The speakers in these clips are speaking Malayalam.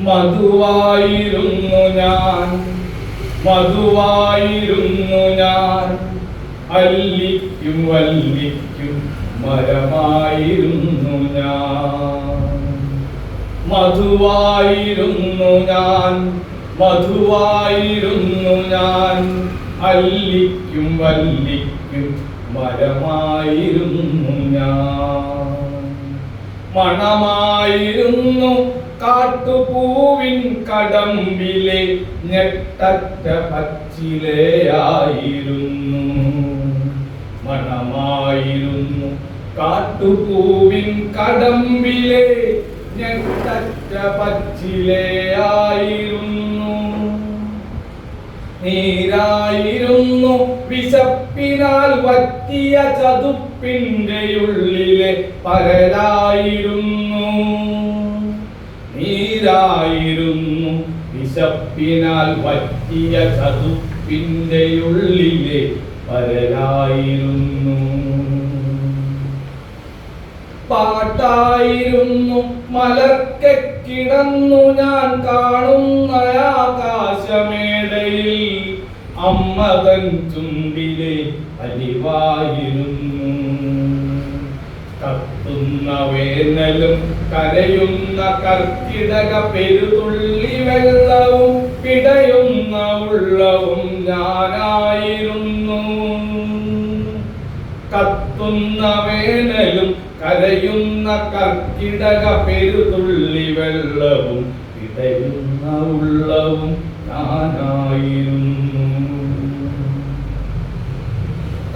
മധുവായിരുന്നു ഞാൻ മധുവായിരുന്നു ഞാൻ. അല്ലിക്കും വല്ലിക്കും മരമായിരുന്നു ഞാൻ. മധുവായിരുന്നു ഞാൻ മധുവായിരുന്നു ഞാൻ. അല്ലിക്കും വല്ലിക്കും മരമായിരുന്നു ഞാൻ. മണമായിരുന്നു കാട്ടുപൂവിൻ കടമ്പിലെ ഞെട്ടറ്റ പച്ചിലയായിരുന്നു. മണമായിരുന്നു കാട്ടുപൂവിൻ കടമ്പിലെ ഞെട്ടറ്റ പച്ചിലയായിരുന്നു. നീരായിരുന്നു വിശപ്പിനാൽ വറ്റിയ ചതുപ്പിന്റെ ഉള്ളിലെ പരലായിരുന്നു നീരായിരുന്നു. വിശപ്പിനാൽ വറ്റിയ ചതുപ്പിന്റെ ഉള്ളിലെ പരലായിരുന്നു പാട്ടായിരുന്നു. മലർക്കെ കിടന്നു ഞാൻ കാണുന്ന ആകാശമേടയിൽ അമ്മതൻ ചുണ്ടിലെ അലിവായിരുന്നു കത്തുന്ന വേനലും കരയുന്ന കർക്കിടക പെരുതുള്ളി വെള്ളവും പിടയുന്ന ഉള്ളവും ഞാനായിരുന്നു. കത്തുന്ന വേനലും കരയുന്ന കർക്കിടക പെരുതുള്ളി വെള്ളവും പിടയുന്ന ഉള്ളവും ഞാനായിരുന്നു.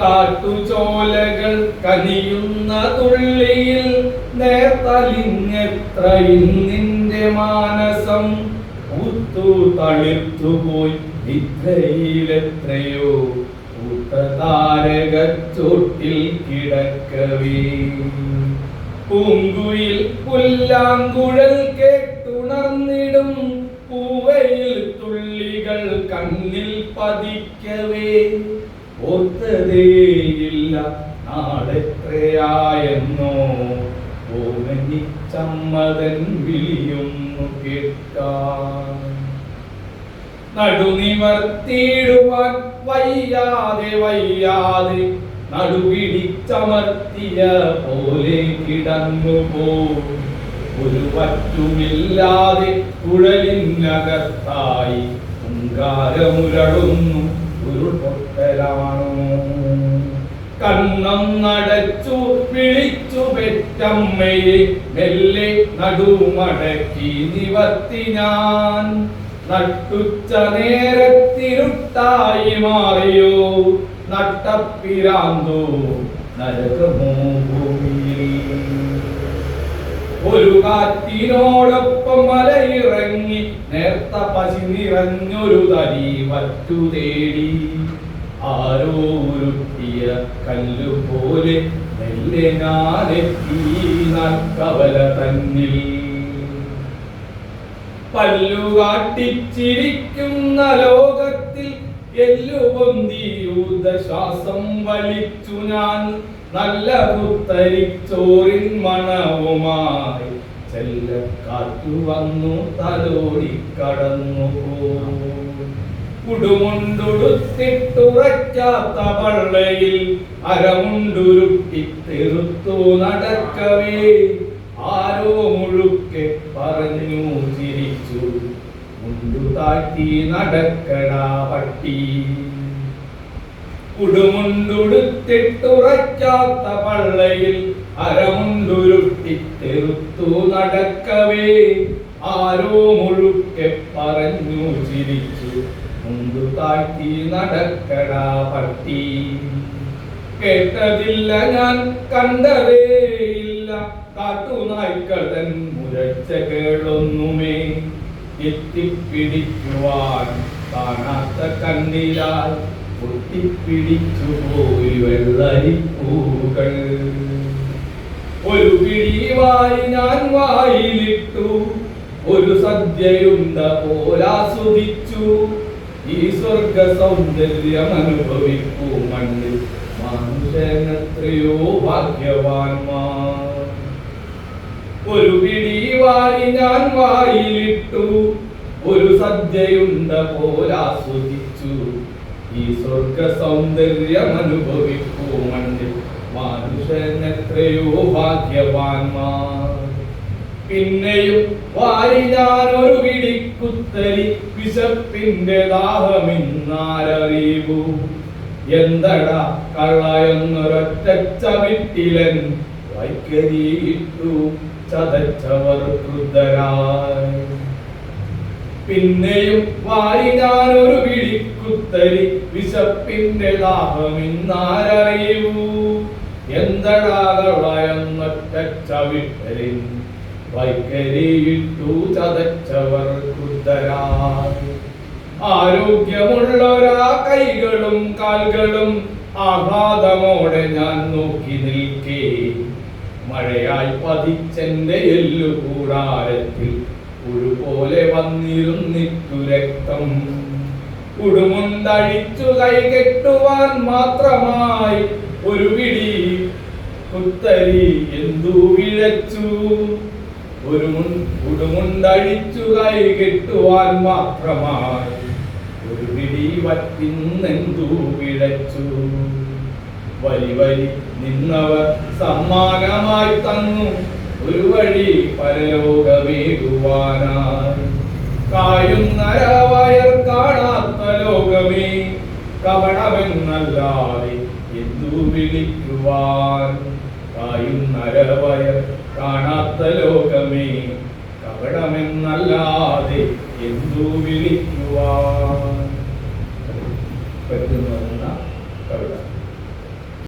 കാട്ടുചോലകൾ കനിയുന്ന തുള്ളിയിൽ നേർത്തലിഞ്ഞെത്ര ഇന്നിന്റെ മാനസം ഉത്തു തളിർത്തുപോയി. നിദ്രയിലെത്രയോ കൂട്ടതാരകച്ചോട്ടിൽ കിടക്കവേ. പൂങ്കുയിൽ പുല്ലാങ്കുഴൽ കേട്ടുണർന്നിടും. പൂവയിൽ തുള്ളികൾ കണ്ണിൽ പതിക്കവേ. ഓർത്തതേയില്ല നാളെത്രയായെന്നോ. ഓമനി ചമ്മതൻ വിളിയൊന്നു കേട്ടാൻ. നടുനിവർത്തിയിടുവാൻ വയ്യാതെ പോലെ ഒരു പറ്റുമില്ലാതെ കുഴലിനകത്തായി കണ്ണം നടച്ചു വിളിച്ചു പെറ്റമ്മയെ. മെല്ലെ നടുമടക്കി നിവർത്തി ഞാൻ. നട്ടുച്ച നേരത്തിരുട്ടായി മാറിയോ. നട്ടപ്പിരാന്തോ നരകമോ ഭൂമിയിൽ ഒരു കാറ്റിനോടൊപ്പം മലയിറങ്ങി നേർത്ത പശി നിറഞ്ഞൊരു തരി വറ്റു തേടി. ആരോ ഉരുട്ടിയ കല്ലു പോലെ കവല തന്നിൽ. പല്ലുകാട്ടിച്ചിരിക്കുന്ന ലോകത്തിൽ എല്ലുപൊന്തിയൂതശ്വാസം വലിച്ചു ഞാൻ. നല്ല കുത്തരിച്ചോറിൻ മണവുമായി ചെല്ല കാറ്റു വന്നു തലോടി കടന്നു ഉടുമുണ്ടുടുത്തിട്ടുറയ്ക്കാത്ത പള്ളയിൽ അരമുണ്ടുരുട്ടി തെറുത്തു നടക്കവേ. ആരോ മുഴുക്കെ പറഞ്ഞു ചിരിച്ചു മുണ്ടു താറ്റി നടക്കടാ പട്ടി. കുടുമുണ്ടുടുത്തിട്ടുറയ്ക്കാത്ത പള്ളയിൽ അരമുണ്ടുരുട്ടി തെറുത്തു നടക്കവേ. ആരോ മുഴുക്കെ പറഞ്ഞു ചിരിച്ചു മുണ്ടു താഴ്ത്തി നടക്കടാ പട്ടി കേട്ടതില്ല ഞാൻ കണ്ടതേയില്ല കാട്ടുനായ്ക്കൾ തൻ മുരച്ച കേളൊന്നുമേ എത്തിപ്പിടിക്കുവാൻ കാണാത്ത കണ്ണിലാൽ പൊട്ടിപ്പിടിച്ചു പോയി വെള്ളരിപ്പൂകൾ ഒരു പിടിവായി ഞാൻ വായിലിട്ടു ഒരു സദ്യയുണ്ട പോലാസ്വദിച്ചു ഈ സ്വർഗ സൗന്ദര്യം അനുഭവിക്കൂ മണ്ണിൽ. മനുഷ്യനെത്രയോ ഭാഗ്യവാന്മാർ. ഒരു പിടി വാരി ഞാൻ വായിലിട്ടു. ഒരു സദ്യയുണ്ട പോലാസ്വദിച്ചു ഈ സ്വർഗ സൗന്ദര്യം അനുഭവിക്കൂ മണ്ണിൽ. മനുഷ്യൻ എത്രയോ ഭാഗ്യവാന്മാർ. പിന്നെയും വാരി ഞാൻ ഒരു പിടിക്കുത്തരി വിശപ്പിന്റെ ദാഹമിന്നാരറിവു എന്തടാ കള്ളയൊന്നൊരൊറ്റ ചവിട്ടിലൻ വൈക്കരിയിട്ടു ചതച്ചവർ ക്രുദ്ധരായി. പിന്നെയും വാരി വിളിക്കുത്തരി വിശപ്പിന്റെ ദാഹമിന്നാരറിയൂ എന്തടാ കള്ളയൊന്നൊറ്റ ചവിട്ടലിൻ വൈക്കരിയിട്ടു ചതച്ചവർ ക്രുദ്ധരായി ആരോഗ്യമുള്ളൊരാ കൈകളും കാൽകളും ആഹ്ലാദമോടെ ഞാൻ നോക്കി നിൽക്കേ മഴയായി പതിച്ചെന്റെ എല്ലു കൂടാരത്തിൽ ഉഴുപോലെ വന്നിരുന്നിട്ടു രക്തം. ഉടുമുണ്ടഴിച്ചു കൈ കെട്ടുവാൻ മാത്രമായി ഒരു പിടി. കുത്തരി എന്തു വിഴച്ചു? ഒരു മുൻ ഉടുമുണ്ടഴിച്ചു കൈ കെട്ടുവാൻ മാത്രമായി. ഒരു പിടി വറ്റിന്നെന്തു പിഴച്ചു. വലി വലി നിന്നവർ സമ്മാനമായി തന്നു. ഒരു വഴി പരലോകമേകുവാനായി. കായുന്നരവയർ കാണാത്ത ലോകമേ. കവണമെന്നല്ലാതെ എന്തു വിളിക്കുവാൻ കായുന്നരവയർ കാണാത്ത ലോകമേ. കപടമെന്നല്ലാതെ എന്തു വിളിക്കുവാൻ പറ്റുന്ന കവിത.